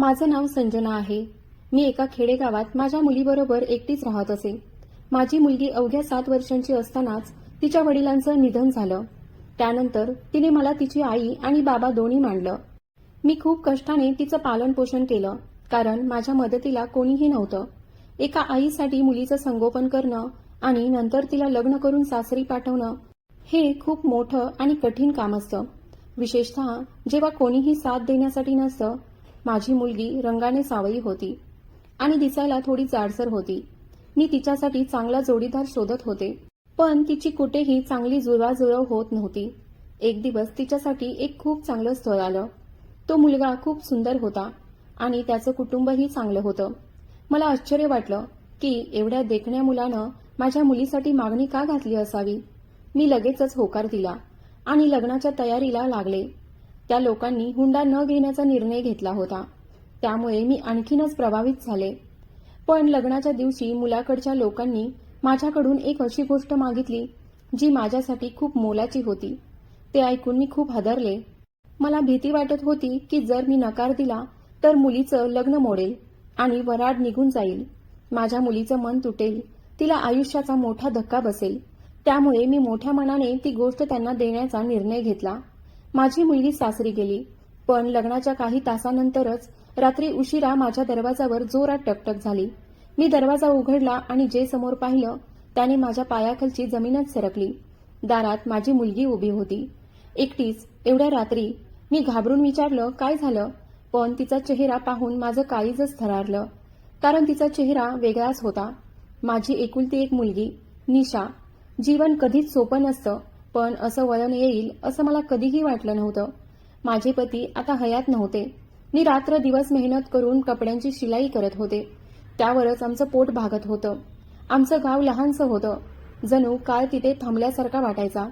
माझं नाव संजना आहे. मी एका खेडेगावात माझ्या मुलीबरोबर एकटीच राहत असे. माझी मुलगी अवघ्या सात वर्षांची असतानाच तिच्या वडिलांचं निधन झालं. त्यानंतर तिने मला तिची आई आणि बाबा दोन्ही मांडलं. मी खूप कष्टाने तिचं पालन पोषण केलं कारण माझ्या मदतीला कोणीही नव्हतं. एका आईसाठी मुलीचं संगोपन करणं आणि नंतर तिला लग्न करून सासरी पाठवणं हे खूप मोठं आणि कठीण काम असतं. विशेषतः जेव्हा कोणीही साथ देण्यासाठी नसतं माझी मुलगी रंगाने सावळी होती आणि दिसायला थोडी जाडसर होती. मी तिच्यासाठी चांगला जोडीदार शोधत होते पण तिची कुठेही चांगली जुळवाजुळव होत नव्हती. एक दिवस तिच्यासाठी एक खूप चांगलं स्थळ आलं. तो मुलगा खूप सुंदर होता आणि त्याचं कुटुंबही चांगलं होतं. मला आश्चर्य वाटलं की एवढ्या देखण्या मुलानं माझ्या मुलीसाठी मागणी का घातली असावी? मी लगेचच होकार दिला आणि लग्नाच्या तयारीला लागले. त्या लोकांनी हुंडा न घेण्याचा निर्णय घेतला होता. त्यामुळे मी आणखीनच प्रभावित झाले. पण लग्नाच्या दिवशी मुलाकडच्या लोकांनी माझ्याकडून एक अशी गोष्ट मागितली जी माझ्यासाठी खूप मोलाची होती. ते ऐकून मी खूप हादरले. मला भीती वाटत होती की जर मी नकार दिला तर मुलीचं लग्न मोडेल आणि वराड निघून जाईल. माझ्या मुलीचं मन तुटेल तिला आयुष्याचा मोठा धक्का बसेल. त्यामुळे मी मोठ्या मनाने ती गोष्ट त्यांना देण्याचा निर्णय घेतला. माझी मुलगी सासरी गेली. पण लग्नाच्या काही तासानंतरच रात्री उशिरा माझ्या दरवाजावर जोरात टकटक झाली. मी दरवाजा उघडला आणि जे समोर पाहिलं त्याने माझ्या पायाखालची जमीनच सरकली. दारात माझी मुलगी उभी होती. एकटीच एवढ्या रात्री मी घाबरून विचारलं काय झालं? पण तिचा चेहरा पाहून माझं काळीजच थरारलं. कारण तिचा चेहरा वेगळाच होता. माझी एकुलती एक मुलगी निशा. जीवन कधीच सोपं नसतं. पण असं वळण येईल असं मला कधीही वाटलं नव्हतं. माझे पती आता हयात नव्हते. मी रात्र दिवस मेहनत करून कपड्यांची शिलाई करत होते. त्यावरच आमचं पोट भागत होतं. आमचं गाव लहानसं होतं. जणू काळ तिथे थांबल्यासारखा वाटायचा.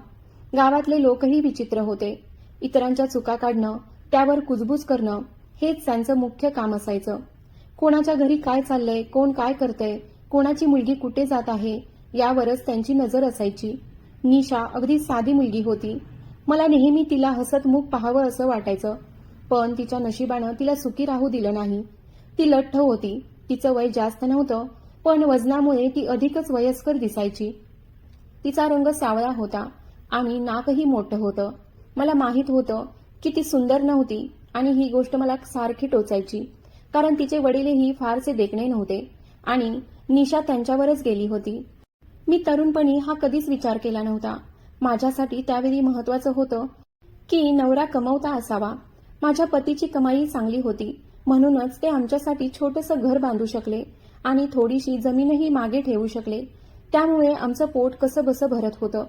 गावातले लोकही विचित्र होते. इतरांच्या चुका काढणं त्यावर कुजबूज करणं हेच त्यांचं मुख्य काम असायचं. कोणाच्या घरी काय चाललंय कोण काय करतंय कोणाची मुलगी कुठे जात आहे यावरच त्यांची नजर असायची. निशा अगदी साधी मुलगी होती. मला नेहमी तिला हसत मुख पाहावं असं वाटायचं. पण तिच्या नशिबानं तिला सुखी राहू दिलं नाही. ती लठ्ठ होती. तिचं वय जास्त नव्हतं पण वजनामुळे ती अधिकच वयस्कर दिसायची. तिचा रंग सावळा होता आणि नाकही मोठं होतं. मला माहीत होतं की ती सुंदर नव्हती आणि ही गोष्ट मला सारखी टोचायची कारण तिचे वडीलही फारसे देखणे नव्हते आणि निशा त्यांच्यावरच गेली होती. मी तरुणपणी हा कधीच विचार केला नव्हता. माझ्यासाठी त्यावेळी महत्वाचं होतं की नवरा कमवता असावा. माझ्या पतीची कमाई चांगली होती. म्हणूनच ते आमच्यासाठी छोटंसं घर बांधू शकले आणि थोडीशी जमीनही मागे ठेवू शकले. त्यामुळे आमचं पोट कसं बसं भरत होतं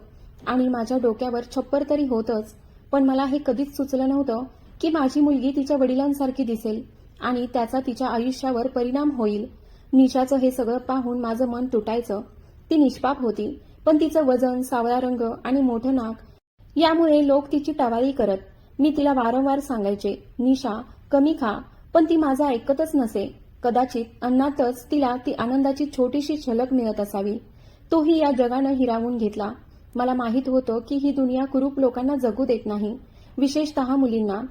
आणि माझ्या डोक्यावर छप्पर तरी होतच पण मला हे कधीच सुचलं नव्हतं की माझी मुलगी तिच्या वडिलांसारखी दिसेल आणि त्याचा तिच्या आयुष्यावर परिणाम होईल. निशाचं हे सगळं पाहून माझं मन तुटायचं. ती निष्पाप होती. पण तिचं वजन सावळा रंग आणि मोठं नाक यामुळे लोक तिची टवारी करत मी तिला वारंवार सांगायचे निशा कमी खा पण ती माझं ऐकतच नसे. कदाचित अन्नातच तिला ती आनंदाची छोटीशी झलक मिळत असावी. तोही या जगानं हिरावून घेतला. मला माहीत होतं की ही दुनिया कुरूप लोकांना जगू देत नाही विशेषतः मुलींना.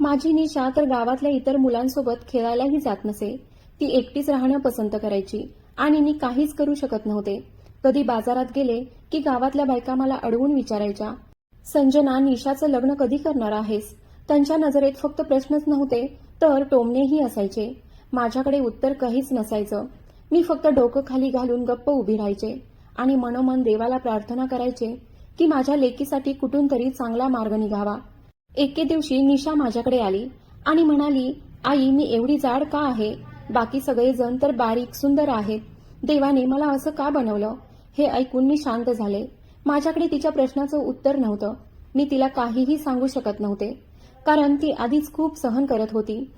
माझी निशा तर गावातल्या इतर मुलांसोबत खेळायलाही जात नसे. ती एकटीच राहणं पसंत करायची. आणि मी काहीच करू शकत नव्हते. कधी बाजारात गेले की गावातल्या बायका मला अडवून विचारायच्या संजना निशाचं लग्न कधी करणार आहेस? त्यांच्या नजरेत फक्त प्रश्नच नव्हते तर टोमणेही असायचे. माझ्याकडे उत्तर काहीच नसायचं. मी फक्त डोकं खाली घालून गप्प उभी राहायचे आणि मनोमन देवाला प्रार्थना करायचे की माझ्या लेकीसाठी कुठून तरी चांगला मार्ग निघावा. एके दिवशी निशा माझ्याकडे आली आणि म्हणाली आई मी एवढी जाड का आहे? बाकी सगळेजण तर बारीक सुंदर आहेत. देवाने मला असं का बनवलं? हे ऐकून मी शांत झाले. माझ्याकडे तिच्या प्रश्नाचं उत्तर नव्हतं. मी तिला काहीही सांगू शकत नव्हते. कारण ती आधीच खूप सहन करत होती.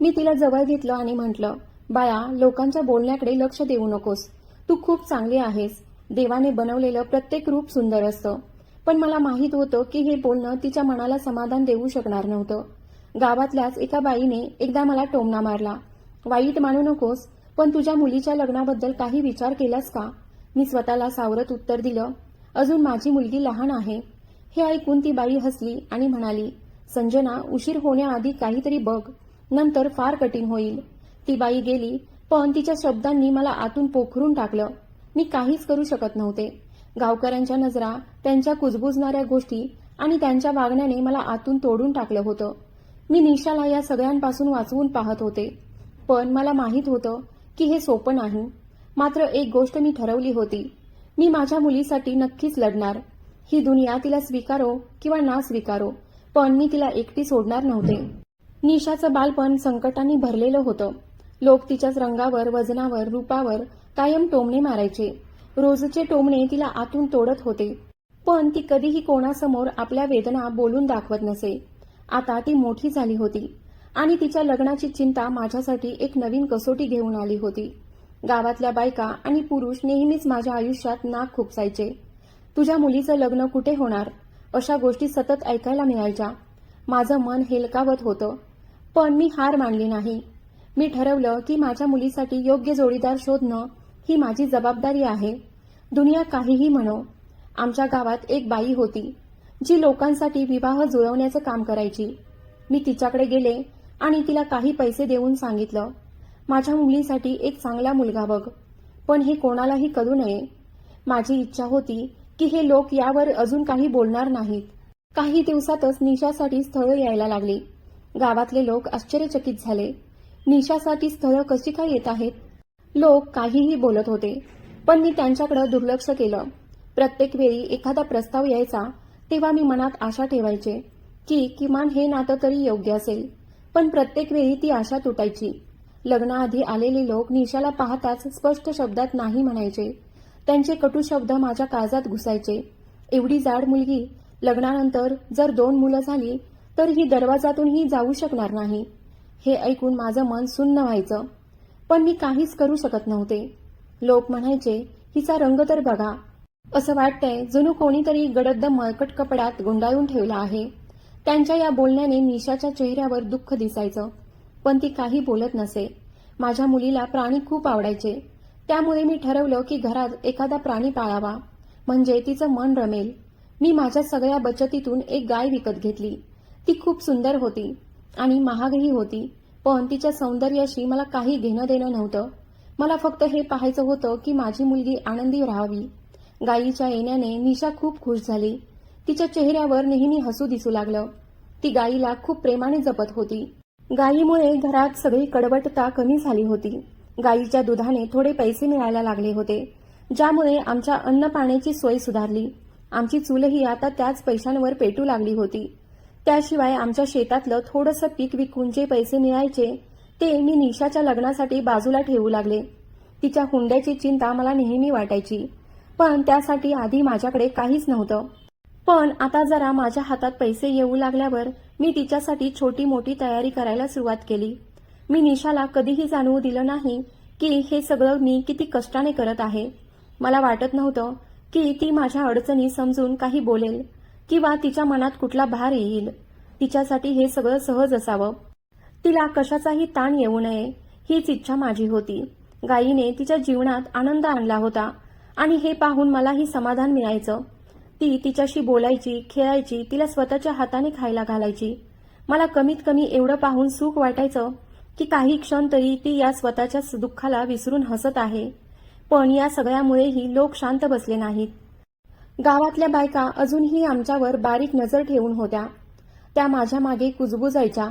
मी तिला जवळ घेतलं आणि म्हटलं बाया लोकांच्या बोलण्याकडे लक्ष देऊ नकोस. तू खूप चांगली आहेस. देवाने बनवलेलं प्रत्येक रूप सुंदर असतं. पण मला माहीत होतं की हे बोलणं तिच्या मनाला समाधान देऊ शकणार नव्हतं. गावातल्याच एका बाईने एकदा मला टोमणा मारला. वाईट मानू नकोस. पण तुझ्या मुलीच्या लग्नाबद्दल काही विचार केलास का? मी स्वतःला सावरत उत्तर दिलं अजून माझी मुलगी लहान आहे. हे ऐकून ती बाई हसली आणि म्हणाली संजना उशीर होण्याआधी काहीतरी बघ नंतर फार कठीण होईल. ती बाई गेली पण तिच्या शब्दांनी मला आतून पोखरून टाकलं. मी काहीच करू शकत नव्हते. गावकऱ्यांच्या नजरा त्यांच्या कुजबुजणाऱ्या गोष्टी आणि त्यांच्या वागण्याने मला आतून तोडून टाकलं होतं. मी निशाला या सगळ्यांपासून वाचवून पाहत होते. पण मला माहीत होतं की हे सोपं नाही. मात्र एक गोष्ट मी ठरवली होती. मी माझ्या मुलीसाठी नक्कीच लढणार. ही दुनिया तिला स्वीकारो किंवा ना स्वीकारो पण मी तिला एकटी सोडणार नव्हते. निशाचं बालपण संकटांनी भरलेलं होतं. लोक तिच्याच रंगावर वजनावर रूपावर कायम टोमणे मारायचे. रोजचे टोमणे तिला आतून तोडत होते. पण ती कधीही कोणासमोर आपल्या वेदना बोलून दाखवत नसे. आता ती मोठी झाली होती. आणि तिच्या लग्नाची चिंता माझ्यासाठी एक नवीन कसोटी घेऊन आली होती. गावातल्या बायका आणि पुरुष नेहमीच माझ्या आयुष्यात नाक खुपसायचे. तुझ्या मुलीचं लग्न कुठे होणार? अशा गोष्टी सतत ऐकायला मिळायच्या. माझं मन हेलकावत होतं. पण मी हार मानली नाही. मी ठरवलं की माझ्या मुलीसाठी योग्य जोडीदार शोधणं ही माझी जबाबदारी आहे. दुनिया काहीही म्हणो. आमच्या गावात एक बाई होती जी लोकांसाठी विवाह जुळवण्याचं काम करायची. मी तिच्याकडे गेले आणि तिला काही पैसे देऊन सांगितलं माझ्या मुलीसाठी एक चांगला मुलगा बघ पण हे कोणालाही कळू नये. माझी इच्छा होती की हे लोक यावर अजून काही बोलणार नाहीत. काही दिवसातच निशासाठी स्थळं यायला लागली. गावातले लोक आश्चर्यचकित झाले. निशासाठी स्थळं कशी काय येत आहेत? लोक काहीही बोलत होते पण मी त्यांच्याकडे दुर्लक्ष केलं. प्रत्येक वेळी एखादा प्रस्ताव यायचा तेव्हा मी मनात आशा ठेवायचे की किमान हे नातं तरी योग्य असेल. पण प्रत्येक वेळी ती आशा तुटायची. लग्नाआधी आलेले लोक निशाला पाहताच स्पष्ट शब्दात नाही म्हणायचे. त्यांचे कटू शब्द माझ्या काळजात घुसायचे. एवढी जाड मुलगी लग्नानंतर जर दोन मुलं झाली तर ही दरवाजातूनही जाऊ शकणार नाही. हे ऐकून माझं मन सुन्न व्हायचं. पण मी काहीच करू शकत नव्हते. लोक म्हणायचे हिचा रंग तर बघा. असं वाटतंय जणू कोणीतरी गडद मळकट कपड्यात गुंडाळून ठेवला आहे. त्यांच्या या बोलण्याने निशाच्या चेहऱ्यावर दुःख दिसायचं. पण ती काही बोलत नसे. माझ्या मुलीला प्राणी खूप आवडायचे. त्यामुळे मी ठरवलं की घरात एखादा प्राणी पाळावा. म्हणजे तिचं मन रमेल. मी माझ्या सगळ्या बचतीतून एक गाय विकत घेतली. ती खूप सुंदर होती आणि महागही होती. पण तिच्या सौंदर्याशी मला काही घेणं देणं नव्हतं. मला फक्त हे पाहायचं होतं की माझी मुलगी आनंदी राहावी. गायीच्या येण्याने निशा खूप खुश झाली. तिच्या चेहऱ्यावर नेहमी हसू दिसू लागलं. ती गायीला खूप प्रेमाने जपत होती. गायीमुळे घरात सगळी कडवटता कमी झाली होती. गायीच्या दुधाने थोडे पैसे मिळायला लागले होते. ज्यामुळे आमच्या अन्न पाण्याची सोय सुधारली. आमची चूलही आता त्याच पैशांवर पेटू लागली होती. त्याशिवाय आमच्या शेतातलं थोडंसं पीक विकून जे पैसे मिळायचे ते मी निशाच्या लग्नासाठी बाजूला ठेवू लागले. तिच्या हुंड्याची चिंता मला नेहमी वाटायची. पण त्यासाठी आधी माझ्याकडे काहीच नव्हतं. पण आता जरा माझ्या हातात पैसे येऊ लागल्यावर मी तिच्यासाठी छोटी मोठी तयारी करायला सुरुवात केली. मी निशाला कधीही जाणवू दिलं नाही की हे सगळं मी किती कष्टाने करत आहे. मला वाटत नव्हतं की ती माझ्या अडचणी समजून काही बोलेल किंवा तिच्या मनात कुठला भार येईल. तिच्यासाठी हे सगळं सहज असावं. तिला कशाचाही ताण येऊ नये हीच इच्छा माझी होती. गायीने तिच्या जीवनात आनंद आणला होता आणि हे पाहून मलाही समाधान मिळायचं. ती तिच्याशी बोलायची खेळायची तिला स्वतःच्या हाताने खायला घालायची. मला कमीत कमी एवढं पाहून सुख वाटायचं की काही क्षण तरी ती या स्वतःच्या दुःखाला विसरून हसत आहे. पण या सगळ्यामुळेही लोक शांत बसले नाहीत. गावातल्या बायका अजूनही आमच्यावर बारीक नजर ठेवून होत्या. त्या माझ्या मागे कुजबुजायच्या.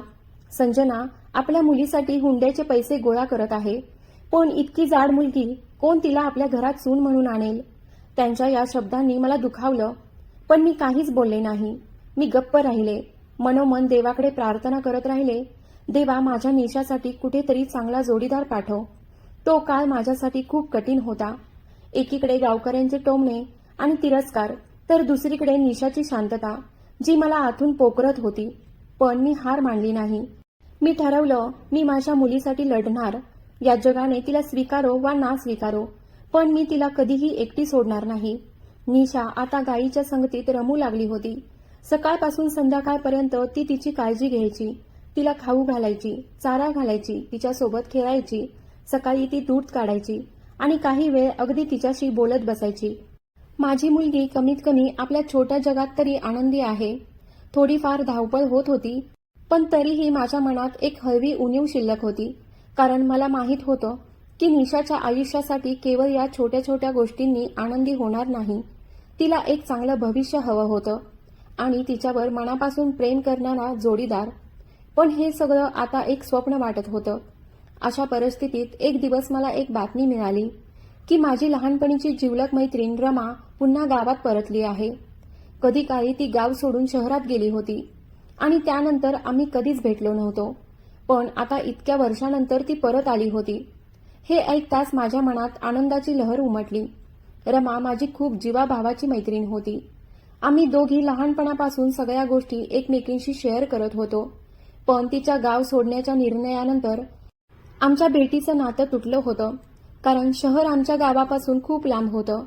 संजना आपल्या मुलीसाठी हुंड्याचे पैसे गोळा करत आहे. पण इतकी जाड मुलगी कोण तिला आपल्या घरात सून म्हणून आणेल? त्यांच्या या शब्दांनी मला दुखावलं. पण मी काहीच बोलले नाही. मी गप्प राहिले. मनोमन देवाकडे प्रार्थना करत राहिले. देवा माझ्या निशासाठी कुठेतरी चांगला जोडीदार पाठव. तो काळ माझ्यासाठी खूप कठीण होता. एकीकडे गावकऱ्यांचे टोमणे आणि तिरस्कार तर दुसरीकडे निशाची शांतता जी मला आतून पोकरत होती. पण मी हार मानली नाही. मी ठरवलं मी माझ्या मुलीसाठी लढणार. या जगाने तिला स्वीकारो वा ना स्वीकारो. पण मी तिला कधीही एकटी सोडणार नाही. निशा आता गायीच्या संगतीत रमू लागली होती. सकाळपासून संध्याकाळपर्यंत ती तिची काळजी घ्यायची. तिला खाऊ घालायची चारा घालायची तिच्यासोबत खेळायची. सकाळी ती दूध काढायची आणि काही वेळ अगदी तिच्याशी बोलत बसायची. माझी मुलगी कमीत कमी आपल्या छोट्या जगात तरी आनंदी आहे. थोडीफार धावपळ होत होती पण तरीही माझ्या मनात एक हळवी उणीव शिल्लक होती. कारण मला माहीत होतं की निशाच्या आयुष्यासाठी केवळ या छोट्या छोट्या गोष्टींनी आनंदी होणार नाही. तिला एक चांगलं भविष्य हवं होतं आणि तिच्यावर मनापासून प्रेम करणारा जोडीदार. पण हे सगळं आता एक स्वप्न वाटत होतं. अशा परिस्थितीत एक दिवस मला एक बातमी मिळाली की माझी लहानपणीची जिवलक मैत्रीण रमा पुन्हा गावात परतली आहे. कधी काळी ती गाव सोडून शहरात गेली होती आणि त्यानंतर आम्ही कधीच भेटलो नव्हतो. पण आता इतक्या वर्षानंतर ती परत आली होती. हे ऐकताच माझ्या मनात आनंदाची लहर उमटली. रमा माझी खूप जीवाभावाची मैत्रीण होती. आम्ही दोघी लहानपणापासून सगळ्या गोष्टी एकमेकींशी शेअर करत होतो. पण तिच्या गाव सोडण्याच्या निर्णयानंतर आमच्या भेटीचं नातं तुटलं होतं. कारण शहर आमच्या गावापासून खूप लांब होतं.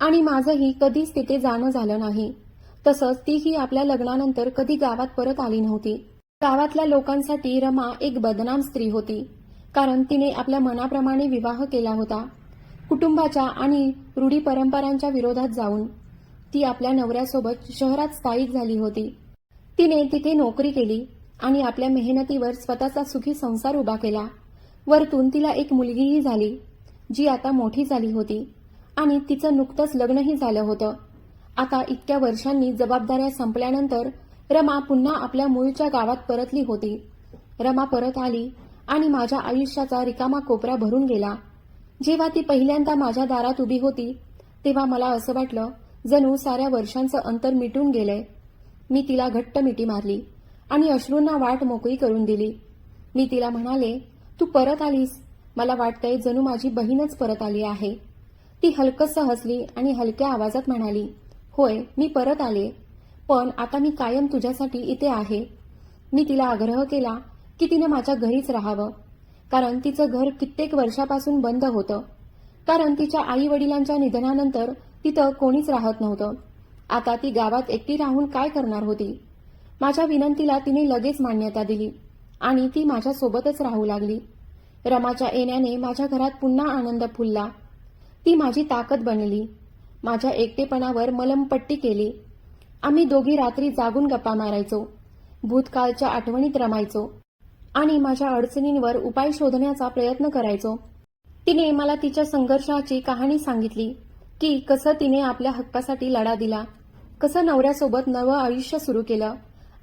आणि माझंही कधीच तिथे जाणं झालं नाही. तसंच तीही आपल्या लग्नानंतर कधी गावात परत आली नव्हती. गावातल्या लोकांसाठी रमा एक बदनाम स्त्री होती. कारण तिने आपल्या मनाप्रमाणे विवाह केला होता. कुटुंबाच्या आणि रूढी परंपरांच्या विरोधात जाऊन ती आपल्या नवऱ्यासोबत शहरात स्थायिक झाली होती. तिने तिथे नोकरी केली आणि आपल्या मेहनतीवर स्वतःचा सुखी संसार उभा केला. वरतून तिला एक मुलगीही झाली जी आता मोठी झाली होती आणि तिचं नुकतंच लग्नही झालं होतं. आता इतक्या वर्षांनी जबाबदाऱ्या संपल्यानंतर रमा पुन्हा आपल्या मूळच्या गावात परतली होती. रमा परत आली आणि माझ्या आयुष्याचा रिकामा कोपरा भरून गेला. जेव्हा ती पहिल्यांदा माझ्या दारात उभी होती तेव्हा मला असं वाटलं जणू साऱ्या वर्षांचं अंतर मिटून गेलंय. मी तिला घट्ट मिठी मारली आणि अश्रूंना वाट मोकळी करून दिली. मी तिला म्हणाले तू परत आलीस? मला वाटतंय जणू माझी बहीणच परत आली आहे. ती हलकस हसली आणि हलक्या आवाजात म्हणाली होय मी परत आले. पण आता मी कायम तुझ्यासाठी इथे आहे. मी तिला आग्रह केला की तिने माझ्या घरीच राहावं. कारण तिचं घर कित्येक वर्षापासून बंद होतं. कारण तिच्या आई वडिलांच्या निधनानंतर तिथं कोणीच राहत नव्हतं. आता ती गावात एकटी राहून काय करणार होती? माझ्या विनंतीला तिने लगेच मान्यता दिली आणि ती माझ्या सोबतच राहू लागली. रमाच्या येण्याने माझ्या घरात पुन्हा आनंद फुलला. ती माझी ताकद बनली. माझ्या एकटेपणावर मलमपट्टी केली. आम्ही दोघी रात्री जागून गप्पा मारायचो. भूतकाळच्या आठवणीत रमायचो. आणि माझ्या अडचणींवर उपाय शोधण्याचा प्रयत्न करायचो. तिने मला तिच्या संघर्षाची कहाणी सांगितली की कसं तिने आपल्या हक्कासाठी लढा दिला कसं नवऱ्यासोबत नवं आयुष्य सुरू केलं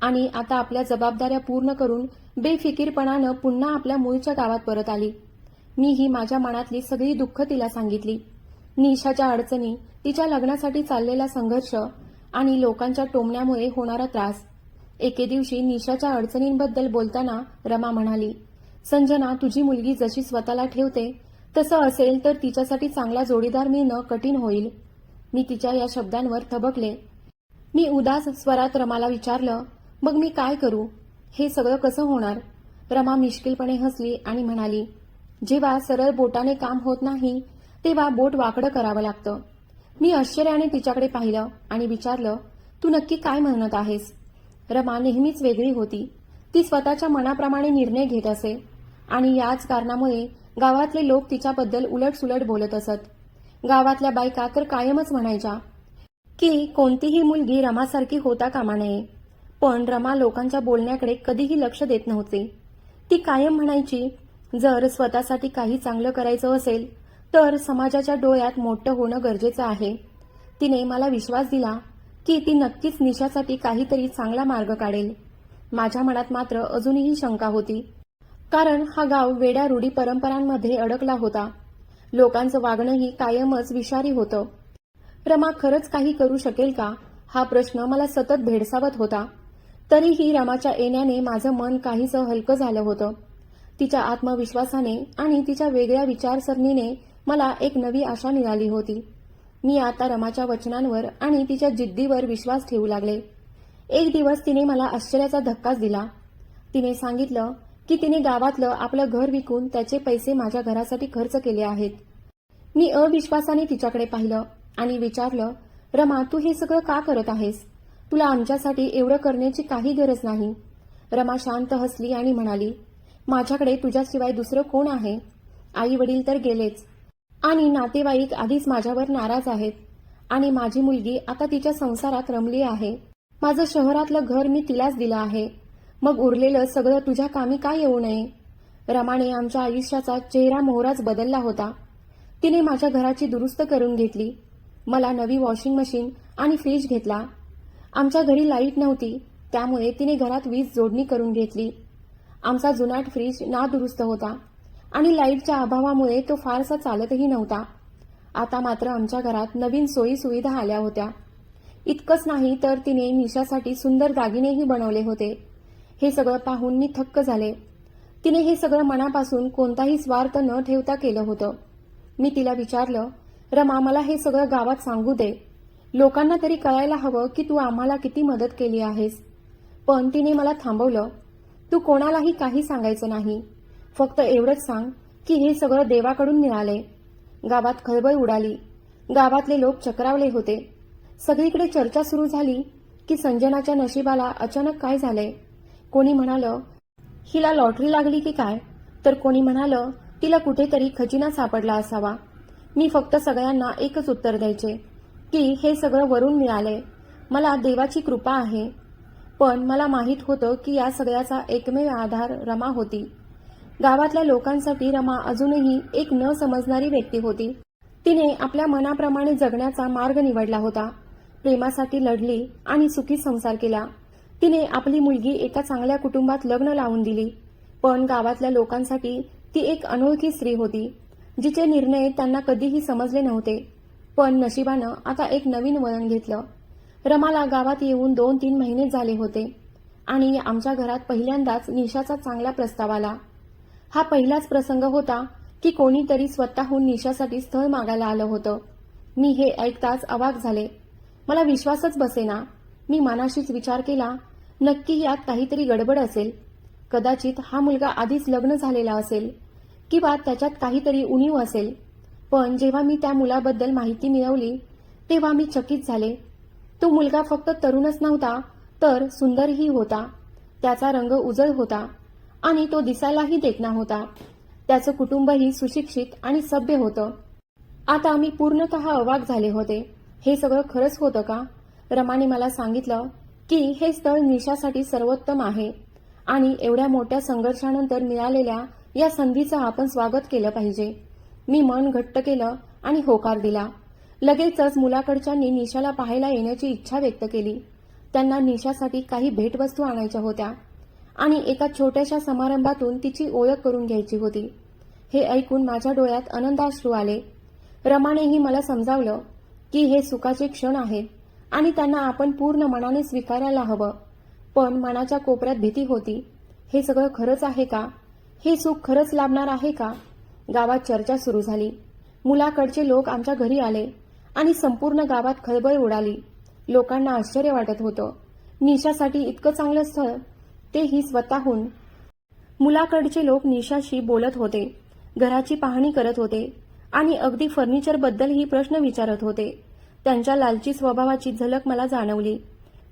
आणि आता आपल्या जबाबदाऱ्या पूर्ण करून बेफिकीरपणानं पुन्हा आपल्या मूळच्या गावात परत आली. मी ही माझ्या मनातली सगळी दुःख तिला सांगितली. निशाच्या अडचणी तिच्या लग्नासाठी चाललेला संघर्ष आणि लोकांच्या टोमण्यामुळे होणारा त्रास एके दिवशी निशाच्या अडचणींबद्दल बोलताना रमा म्हणाली संजना तुझी मुलगी जशी स्वतःला ठेवते तसं असेल तर तिच्यासाठी चांगला जोडीदार मिळणं कठीण होईल. मी तिच्या या शब्दांवर थबकले. मी उदास स्वरात रमाला विचारलं मग मी काय करू? हे सगळं कसं होणार? रमा मिश्किलपणे हसली आणि म्हणाली जेव्हा सरळ बोटाने काम होत नाही तेव्हा बोट वाकडं करावं लागतं. मी आश्चर्याने तिच्याकडे पाहिलं आणि विचारलं तू नक्की काय म्हणत आहेस? रमा नेहमीच वेगळी होती. ती स्वतःच्या मनाप्रमाणे निर्णय घेत असे. आणि याच कारणामुळे गावातले लोक तिच्याबद्दल उलटसुलट बोलत असत. गावातल्या बायका तर कायमच म्हणायच्या की कोणतीही मुलगी रमासारखी होता कामा नये. पण रमा लोकांच्या बोलण्याकडे कधीही लक्ष देत नव्हती. ती कायम म्हणायची जर स्वतःसाठी काही चांगलं करायचं असेल तर समाजाच्या डोळ्यात मोठं होणं गरजेचं आहे. तिने मला विश्वास दिला की ती नक्कीच निशासाठी काहीतरी चांगला मार्ग काढेल. माझ्या मनात मात्र अजूनही शंका होती. कारण हा गाव वेड्या रूढी परंपरांमध्ये अडकला होता. लोकांचं वागणंही कायमच विषारी होतं. रमा खरंच काही करू शकेल का? हा प्रश्न मला सतत भेडसावत होता. तरीही रमाच्या येण्याने माझं मन काहीसं हलकं झालं होतं. तिच्या आत्मविश्वासाने आणि तिच्या वेगळ्या विचारसरणीने मला एक नवी आशा मिळाली होती. मी आता रमाच्या वचनांवर आणि तिच्या जिद्दीवर विश्वास ठेवू लागले. एक दिवस तिने मला आश्चर्याचा धक्काच दिला. तिने सांगितलं की तिने गावातलं आपलं घर विकून त्याचे पैसे माझ्या घरासाठी खर्च केले आहेत. मी अविश्वासाने तिच्याकडे पाहिलं आणि विचारलं रमा तू हे सगळं का करत आहेस? तुला आमच्यासाठी एवढं करण्याची काही गरज नाही. रमा शांत हसली आणि म्हणाली माझ्याकडे तुझ्याशिवाय दुसरं कोण आहे? आई वडील तर गेलेच. आणि नातेवाईक आधीच माझ्यावर नाराज आहेत. आणि माझी मुलगी आता तिच्या संसारात रमली आहे. माझं शहरातलं घर मी तिलाच दिलं आहे. मग उरलेलं सगळं तुझ्या कामी काय येऊ नये? रमाने आमच्या आयुष्याचा चेहरा मोहराच बदलला होता. तिने माझ्या घराची दुरुस्त करून घेतली. मला नवी वॉशिंग मशीन आणि फ्रीज घेतला. आमच्या घरी लाइट नव्हती त्यामुळे तिने घरात वीज जोडणी करून घेतली. आमचा जुनाट फ्रीज नादुरुस्त होता. आणि लाईटच्या अभावामुळे तो फारसा चालतही नव्हता. आता मात्र आमच्या घरात नवीन सोयी सुविधा आल्या होत्या. इतकंच नाही तर तिने निशासाठी सुंदर दागिनेही बनवले होते. हे सगळं पाहून मी थक्क झाले. तिने हे सगळं मनापासून कोणताही स्वार्थ न ठेवता केलं होतं. मी तिला विचारलं रमा मला हे सगळं गावात सांगू दे. लोकांना तरी कळायला हवं की तू आम्हाला किती मदत केली आहेस. पण तिने मला थांबवलं तू कोणालाही काही सांगायचं नाही. फक्त एवढंच सांग की हे सगळं देवाकडून मिळाले गावात खळबळ उडाली. गावातले लोक चक्रावले होते. सगळीकडे चर्चा सुरू झाली की संजनाच्या नशिबाला अचानक काय झालंय कोणी म्हणालं हिला लॉटरी लागली की काय? तर कोणी म्हणालं तिला कुठेतरी खजिना सापडला असावा. मी फक्त सगळ्यांना एकच उत्तर द्यायचे की हे सगळं वरून मिळाले. मला देवाची कृपा आहे. पण मला माहीत होतं की या सगळ्याचा एकमेव आधार रमा होती. गावातल्या लोकांसाठी रमा अजूनही एक न समजणारी व्यक्ती होती. तिने आपल्या मनाप्रमाणे जगण्याचा मार्ग निवडला होता. प्रेमासाठी लढली आणि सुखी संसार केला. तिने आपली मुलगी एका चांगल्या कुटुंबात लग्न लावून दिली. पण गावातल्या लोकांसाठी ती एक अनोळखी स्त्री होती जिचे निर्णय त्यांना कधीही समजले नव्हते. पण नशिबानं आता एक नवीन वळण घेतलं. रमाला गावात येऊन दोन तीन महिने झाले होते आणि आमच्या घरात पहिल्यांदाच निशाचा चांगला प्रस्ताव आला. हा पहिलाच प्रसंग होता की कोणीतरी स्वतःहून निशासाठी स्थळ मागायला आलं होतं. मी हे ऐकताच अवाक झाले. मला विश्वासच बसेना. मी मनाशीच विचार केला नक्की यात काहीतरी गडबड असेल. कदाचित हा मुलगा आधीच लग्न झालेला असेल किंवा त्याच्यात काहीतरी उणीव असेल. पण जेव्हा मी त्या मुलाबद्दल माहिती मिळवली तेव्हा मी चकित झाले. तो मुलगा फक्त तरुणच नव्हता तर सुंदरही होता. त्याचा रंग उजळ होता. आणि तो दिसायलाही देखणा होता त्याचं कुटुंबही सुशिक्षित आणि सभ्य होतं. आता मी पूर्णतः अवाक झाले होते. हे सगळं खरंच होतं का? रमाने मला सांगितलं की हे स्थळ निशासाठी सर्वोत्तम आहे आणि एवढ्या मोठ्या संघर्षानंतर मिळालेल्या या संधीचं आपण स्वागत केलं पाहिजे. मी मन घट्ट केलं आणि होकार दिला. लगेचच मुलाकडच्यांनी निशाला पाहायला येण्याची इच्छा व्यक्त केली. त्यांना निशासाठी काही भेटवस्तू आणायच्या होत्या. आणि एका छोट्याशा समारंभातून तिची ओळख करून घ्यायची होती. हे ऐकून माझ्या डोळ्यात आनंदाश्रू आले. रमानेही मला समजावलं की हे सुखाचे क्षण आहेत आणि त्यांना आपण पूर्ण मनाने स्वीकारायला हवं. पण मनाच्या कोपऱ्यात भीती होती. हे सगळं खरंच आहे का? हे सुख खरंच लाभणार आहे का? गावात चर्चा सुरू झाली. मुलाकडचे लोक आमच्या घरी आले आणि संपूर्ण गावात खळबळ उडाली. लोकांना आश्चर्य वाटत होतं. निशासाठी इतकं चांगलं स्थळ तेही स्वतःहून. मुलाकडचे लोक निशाशी बोलत होते. घराची पाहणी करत होते. आणि अगदी फर्निचरबद्दलही प्रश्न विचारत होते. त्यांच्या लालची स्वभावाची झलक मला जाणवली.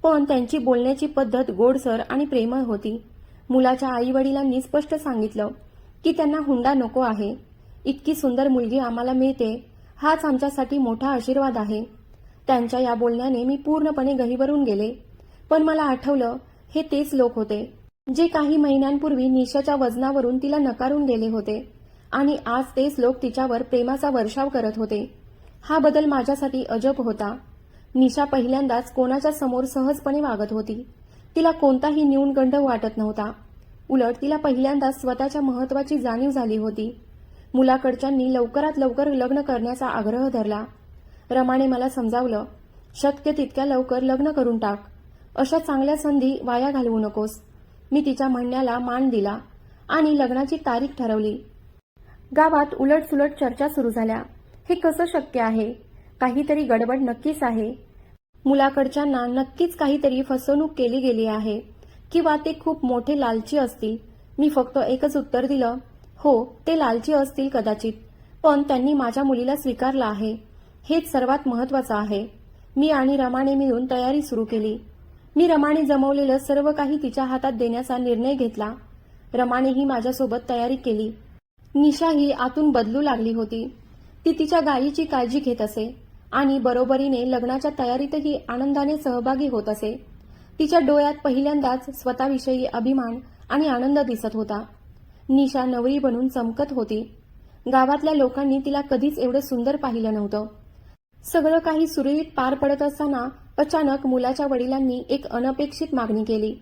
पण त्यांची बोलण्याची पद्धत गोडसर आणि प्रेमळ होती. मुलाच्या आई वडिलांनी स्पष्ट सांगितलं की त्यांना हुंडा नको आहे. इतकी सुंदर मुलगी आम्हाला मिळते. हाच आमच्यासाठी मोठा आशीर्वाद आहे. त्यांच्या या बोलण्याने मी पूर्णपणे गहिवरून गेले. पण मला आठवलं हे तेच लोक होते जे काही महिन्यांपूर्वी निशाच्या वजनावरून तिला नकारून गेले होते. आणि आज तेच लोक तिच्यावर प्रेमाचा वर्षाव करत होते. हा बदल माझ्यासाठी अजब होता. निशा पहिल्यांदाच कोणाच्या समोर सहजपणे वागत होती. तिला कोणताही न्यूनगंड वाटत नव्हता. उलट तिला पहिल्यांदाच स्वतःच्या महत्वाची जाणीव झाली होती. मुलाकडच्यांनी लवकरात लवकर लग्न करण्याचा आग्रह धरला. रमाने मला समजावलं शक्य तितक्या लवकर लग्न करून टाक. अशा चांगल्या संधी वाया घालवू नकोस. मी तिच्या म्हणण्याला मान दिला आणि लग्नाची तारीख ठरवली. गावात उलटसुलट चर्चा सुरू झाल्या. हे कसं शक्य आहे? काहीतरी गडबड नक्कीच आहे. मुलाकडच्यांना नक्कीच काहीतरी फसवणूक केली गेली आहे किंवा ते खूप मोठे लालची असतील. मी फक्त एकच उत्तर दिलं हो ते लालची असतील कदाचित पण त्यांनी माझ्या मुलीला स्वीकारलं आहे. हेच सर्वात महत्वाचं आहे. मी आणि रमाने मिळून तयारी सुरू केली. मी रमाने जमवलेलं सर्व काही तिच्या हातात देण्याचा निर्णय घेतला. रमानेही माझ्यासोबत तयारी केली. निशा ही आतून बदलू लागली होती. ती तिच्या गायीची काळजी घेत असे आणि बरोबरीने लग्नाच्या तयारीतही आनंदाने सहभागी होत असे. तिच्या डोळ्यात पहिल्यांदाच स्वतःविषयी अभिमान आणि आनंद दिसत होता. निशा नवरी बनून चमकत होती. गावातल्या लोकांनी तिला कधीच एवढं सुंदर पाहिलं नव्हतं. सगळं काही सुरळीत पार पडत असताना अचानक मुलाच्या वडिलांनी एक अनपेक्षित मागणी केली.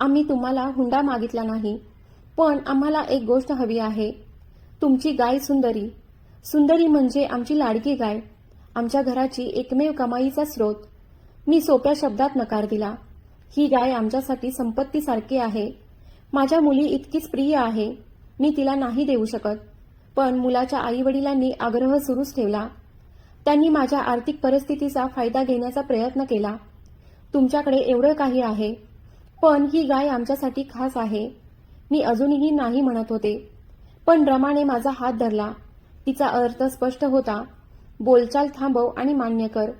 आम्ही तुम्हाला हुंडा मागितला नाही पण आम्हाला एक गोष्ट हवी आहे. तुमची गाय सुंदरी. सुंदरी म्हणजे आमची लाडकी गाय. आमच्या घराची एकमेव कमाईचा स्रोत. मी सोप्या शब्दात नकार दिला. ही गाय आमच्यासाठी संपत्तीसारखी आहे. माझ्या मुली इतकीच प्रिय आहे. मी तिला नाही देऊ शकत. पण मुलाच्या आईवडिलांनी आग्रह सुरूच ठेवला. त्यांनी माझ्या आर्थिक परिस्थितीचा फायदा घेण्याचा प्रयत्न केला. तुमच्याकडे एवढं काही आहे. पण ही गाय आमच्यासाठी खास आहे. मी अजूनही नाही म्हणत होते. पण रमाने माझा हात धरला. तिचा अर्थ स्पष्ट होता. बोलचाल थांबव आणि मान्य कर.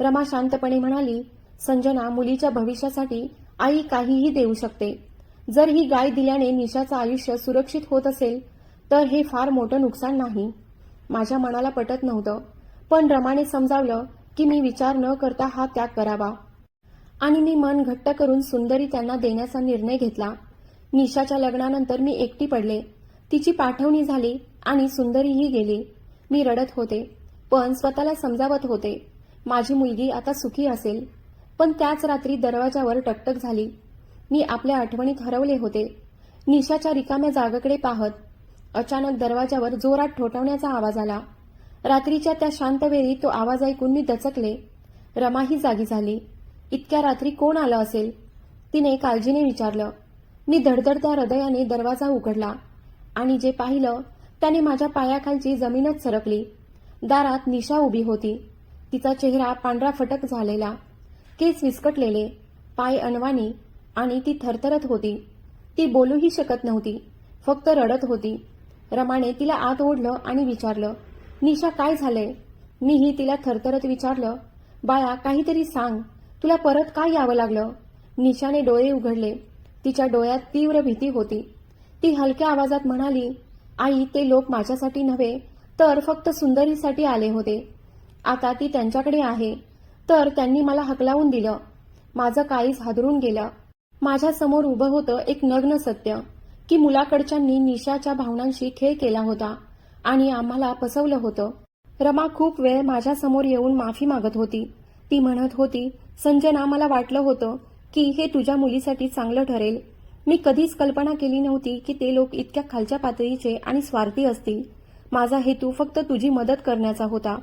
रमा शांतपणे म्हणाली संजना मुलीच्या भविष्यासाठी आई काहीही देऊ शकते. जर ही गाय दिल्याने निशाचं आयुष्य सुरक्षित होत असेल तर हे फार मोठं नुकसान नाही. माझ्या मनाला पटत नव्हतं. पण रमाने समजावलं की मी विचार न करता हा त्याग करावा. आणि मी मन घट्ट करून सुंदरी त्यांना देण्याचा निर्णय घेतला. निशाच्या लग्नानंतर मी एकटी पडले. तिची पाठवणी झाली आणि सुंदरीही गेली. मी रडत होते. पण स्वतःला समजावत होते. माझी मुलगी आता सुखी असेल. पण त्याच रात्री दरवाजावर टकटक झाली. मी आपल्या आठवणीत हरवले होते. निशाच्या रिकाम्या जागेकडे पाहत अचानक दरवाजावर जोरात ठोठावण्याचा आवाज आला. रात्रीच्या त्या शांत वेळी तो आवाज ऐकून मी दचकले. रमाही जागी झाली. इतक्या रात्री कोण आलं असेल? तिने काळजीने विचारलं. मी धडधडत्या हृदयाने दरवाजा उघडला आणि जे पाहिलं त्याने माझ्या पायाखालची जमीनच सरकली. दारात निशा उभी होती. तिचा चेहरा पांढरा फटक झालेला. केस विस्कटलेले. पाय अनवाणी आणि ती थरथरत होती. ती बोलूही शकत नव्हती. फक्त रडत होती. रमाने तिला आत ओढलं आणि विचारलं निशा काय झालंय मीही तिला थरथरत विचारलं बाळा काहीतरी सांग. तुला परत काय यावं लागलं? निशाने डोळे उघडले. तिच्या डोळ्यात तीव्र भीती होती. ती हलक्या आवाजात म्हणाली आई ते लोक माझ्यासाठी नव्हे तर फक्त सुंदरीसाठी आले होते. आता ती त्यांच्याकडे आहे. तर त्यांनी मला हकलावून दिलं. माझं काळीच हादरून गेलं. माझ्यासमोर उभं होतं एक नग्न सत्य की मुलाकडच्यांनी निशाच्या भावनांशी खेळ केला होता. आणि आम्हाला फसवलं होतं. रमा खूप वेळ माझ्यासमोर येऊन माफी मागत होती. ती म्हणत होती संजना मला वाटलं होतं की हे तुझ्या मुलीसाठी चांगलं ठरेल. मी कधीच कल्पना केली नव्हती की ते लोक इतक्या खालच्या पातळीचे आणि स्वार्थी असतील. माझा हेतू फक्त तुझी मदत करण्याचा होता.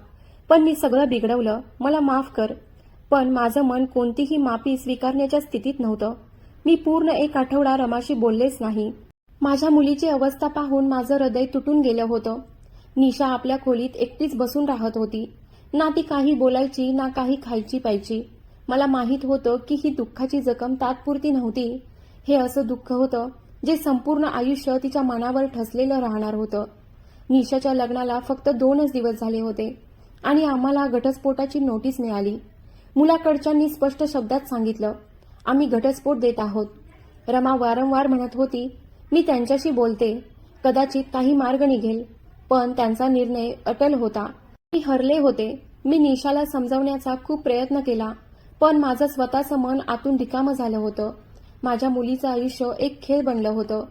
पण मी सगळं बिघडवलं. मला माफ कर. पण माझं मन कोणतीही माफी स्वीकारण्याच्या स्थितीत नव्हतं. मी पूर्ण एक आठवडा रमाशी बोललेच नाही. माझ्या मुलीची अवस्था पाहून माझं हृदय तुटून गेलं होतं. निशा आपल्या खोलीत एकटीच बसून राहत होती. ना ती काही बोलायची ना काही खायची प्यायची. मला माहीत होतं की ही दुःखाची जखम तात्पुरती नव्हती. हे असं दुःख होतं जे संपूर्ण आयुष्य तिच्या मनावर ठसलेलं राहणार होतं. निशाच्या लग्नाला फक्त दोनच दिवस झाले होते आणि आम्हाला घटस्फोटाची नोटीस मिळाली. मुलाकडच्यांनी स्पष्ट शब्दात सांगितलं आम्ही घटस्फोट देत आहोत. रमा वारंवार म्हणत होती मी त्यांच्याशी बोलते. कदाचित काही मार्ग निघेल. पण त्यांचा निर्णय अटल होता. मी हरले होते. मी निशाला समजवण्याचा खूप प्रयत्न केला. पण माझं स्वतःचं मन आतून रिकामं झालं होतं. माझ्या मुलीचं आयुष्य एक खेळ बनलं होतं.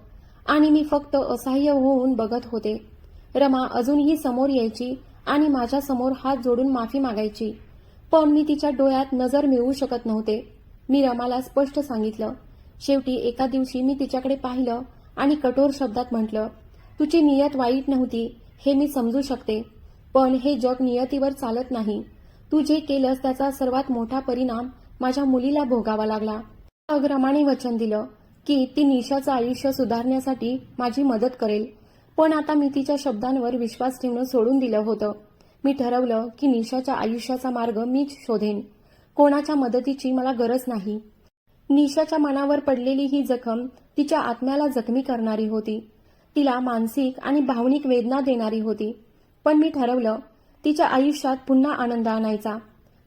आणि मी फक्त असहाय्य होऊन बघत होते. रमा अजूनही समोर यायची आणि माझ्यासमोर हात जोडून माफी मागायची. पण मी तिच्या डोळ्यात नजर मिळवू शकत नव्हते. मी रमाला स्पष्ट सांगितलं. शेवटी एका दिवशी मी तिच्याकडे पाहिलं आणि कठोर शब्दात म्हटलं तुझी नियत वाईट नव्हती हे मी समजू शकते पण हे जग नियतीवर चालत नाही. तू जे केलंस त्याचा सर्वात मोठा परिणाम माझ्या मुलीला भोगावा लागला. अग्रमाने वचन दिलं की ती निशाचं आयुष्य सुधारण्यासाठी माझी मदत करेल. पण आता मी तिच्या शब्दांवर विश्वास ठेवणं सोडून दिलं होतं. मी ठरवलं की निशाच्या आयुष्याचा मार्ग मीच शोधेन. कोणाच्या मदतीची मला गरज नाही. निशाच्या मनावर पडलेली ही जखम तिच्या आत्म्याला जखमी करणारी होती. तिला मानसिक आणि भावनिक वेदना देणारी होती. पण मी ठरवलं तिच्या आयुष्यात पुन्हा आनंद आणायचा.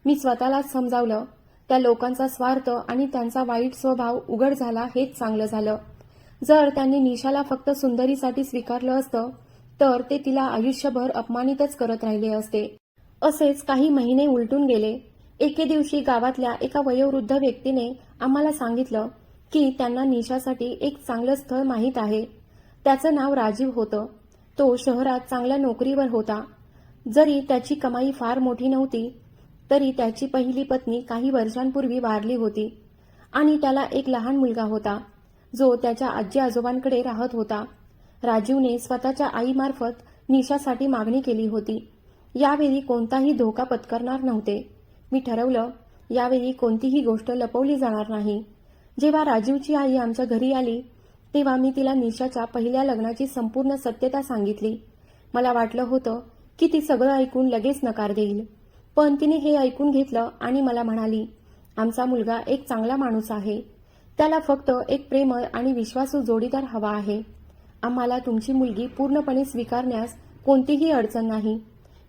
मी स्वतःलाच समजावलं त्या लोकांचा स्वार्थ आणि त्यांचा वाईट स्वभाव उघड झाला हेच चांगलं झालं. जर त्यांनी निशाला फक्त सुंदरीसाठी स्वीकारलं असतं तर ते तिला आयुष्यभर अपमानितच करत राहिले असते. असेच काही महिने उलटून गेले. एके दिवशी गावातल्या एका वयोवृद्ध व्यक्तीने आम्हाला सांगितलं की त्यांना निशासाठी एक चांगलं स्थळ माहीत आहे. त्याचं नाव राजीव होतं. तो शहरात चांगल्या नोकरीवर होता. जरी त्याची कमाई फार मोठी नव्हती तरी त्याची पहिली पत्नी काही वर्षांपूर्वी वारली होती आणि त्याला एक लहान मुलगा होता जो त्याच्या आजी आजोबांकडे राहत होता. राजीवने स्वतःच्या आईमार्फत निशासाठी मागणी केली होती. यावेळी कोणताही धोका पत्करणार नव्हते. मी ठरवलं यावेळी कोणतीही गोष्ट लपवली जाणार नाही. जेव्हा राजीवची आई आमच्या घरी आली तेव्हा मी तिला निशाच्या पहिल्या लग्नाची संपूर्ण सत्यता सांगितली. मला वाटलं होतं की ती सगळं ऐकून लगेच नकार देईल. पण तिने हे ऐकून घेतलं आणि मला म्हणाली आमचा मुलगा एक चांगला माणूस आहे. त्याला फक्त एक प्रेमळ आणि विश्वासू जोडीदार हवा आहे. आम्हाला तुमची मुलगी पूर्णपणे स्वीकारण्यास कोणतीही अडचण नाही.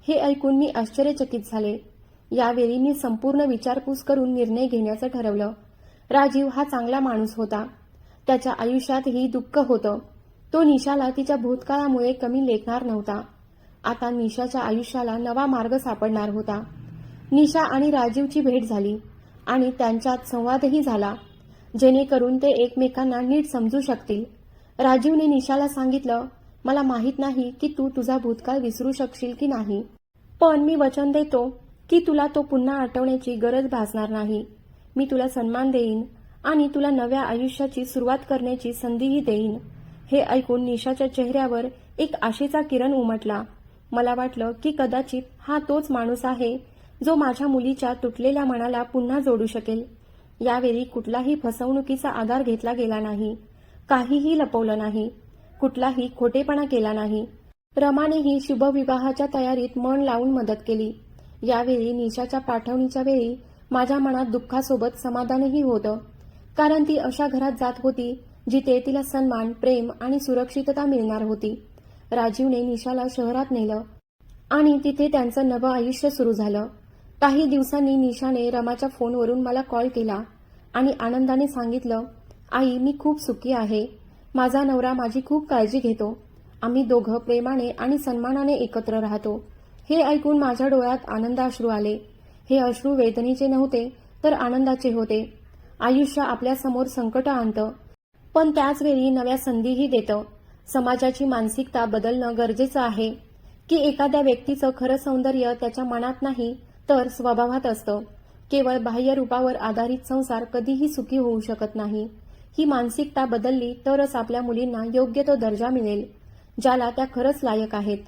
हे ऐकून मी आश्चर्यचकित झाले. यावेळी मी संपूर्ण विचारपूस करून निर्णय घेण्याचं ठरवलं. राजीव हा चांगला माणूस होता. त्याच्या आयुष्यातही दुःख होतं. तो निशाला तिच्या भूतकाळामुळे कमी लेखणार नव्हता. आता निशाच्या आयुष्याला नवा मार्ग सापडणार होता. निशा आणि राजीवची भेट झाली आणि त्यांच्यात संवादही झाला. जेणेकरून ते एकमेकांना नीट समजू शकतील. राजीवने निशाला सांगितलं मला माहीत नाही की तू तुझा भूतकाळ विसरू शकशील की नाही. पण मी वचन देतो की तुला तो पुन्हा आठवण्याची गरज भासणार नाही. मी तुला सन्मान देईन आणि तुला नव्या आयुष्याची सुरुवात करण्याची संधीही देईन. हे ऐकून निशाच्या चेहऱ्यावर एक आशेचा किरण उमटला. मला वाटलं की कदाचित हा तोच माणूस आहे जो माझ्या मुलीच्या तुटलेल्या मनाला पुन्हा जोडू शकेल. यावेळी कुठलाही फसवणुकीचा आधार घेतला गेला नाही. काहीही लपवलं नाही. कुठलाही खोटेपणा केला नाही. रमानेही शुभविवाहाच्या तयारीत मन लावून मदत केली. यावेळी निशाच्या पाठवणीच्या वेळी माझ्या मनात दुःखासोबत समाधानही होतं. कारण ती अशा घरात जात होती जिथे तिला सन्मान प्रेम आणि सुरक्षितता मिळणार होती. राजीवने निशाला शहरात नेलं आणि तिथे त्यांचं नवं आयुष्य सुरू झालं. काही दिवसांनी निशाने रमाच्या फोनवरून मला कॉल केला आणि आनंदाने सांगितलं आई मी खूप सुखी आहे. माझा नवरा माझी खूप काळजी घेतो. आम्ही दोघं प्रेमाने आणि सन्मानाने एकत्र राहतो. हे ऐकून माझ्या डोळ्यात आनंदाश्रू आले. हे अश्रू वेदनेचे नव्हते तर आनंदाचे होते. आयुष्य आपल्यासमोर संकट आणतं. पण त्याचवेळी नव्या संधीही देतं. समाजाची मानसिकता बदलणं गरजेचं आहे. की एखाद्या व्यक्तीचं खरं सौंदर्य त्याच्या मनात नाही तर स्वभावात असतं. केवळ बाह्य रूपावर आधारित संसार कधीही सुखी होऊ शकत नाही. ही मानसिकता बदलली तरच आपल्या मुलींना योग्य तो दर्जा मिळेल ज्याला त्या खरंच लायक आहेत.